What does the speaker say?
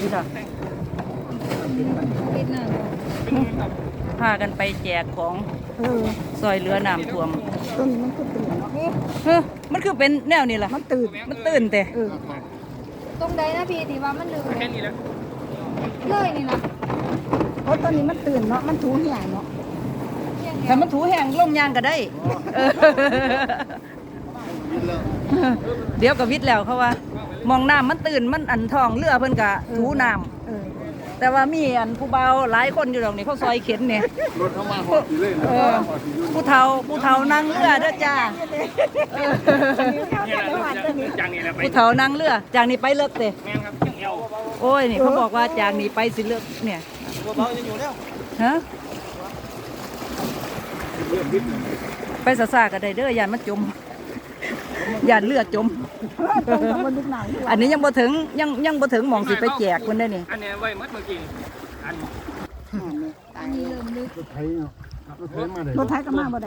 นี่จ้ะเฮ็ดหน้าบ่พากันไปแจกของเออซอยเรือน้ำท่วมต้นนี้มันก็ตื่นเนาะเฮ้อมันคือเป็นแนวนี้ล่ะมันตื่นมันตื่นแต่เออตรงใดนะพี่ที่ว่ามันลึกแค่นี้แหล้วเลยนี่นะเพราะต้นนี้มันตื่นเนาะมันถูเหี่ยเนาะเพียงแต่มันถูแห้งลงยางก็ได้เออเดี๋ยวก็วิทย์แล้วเขาว่า มองน้ำมันตื่นมันอันทองเรือเพิ่นกะถูน้ำเออแต่ว่ามีอันผู้เบาหลายคนอยู่ตรงนี้เขาซอยเข็นเนี่ย รถเข้ามาหอดสีเลยเออผู้เฒ่าผู้เฒ่านั่งเรือเด้อจ้าเออนี่แหละจากนี้แหละไปผู้เฒ่านั่งเรือจากนี้ไปเลิกเตะแม่งครับเอวโอ้ยนี่เขาบอกว่าจากนี้ไปสิเลิกเนี่ยฮะไปสะสากันได้เด้อยานมันจม ยานเรือจมต้องทำบนลูกหนังด้วยอันนี้ยังบ่ถึงยังยังบ่ถึงหมองสิไปแจกคนได้อนี่อันนี้ไว้มัดเมื่อกี้อันอันนี้เริ่มลึกรถไถเนาะรถไถมาได้ รถไทยก็มาบ่ได้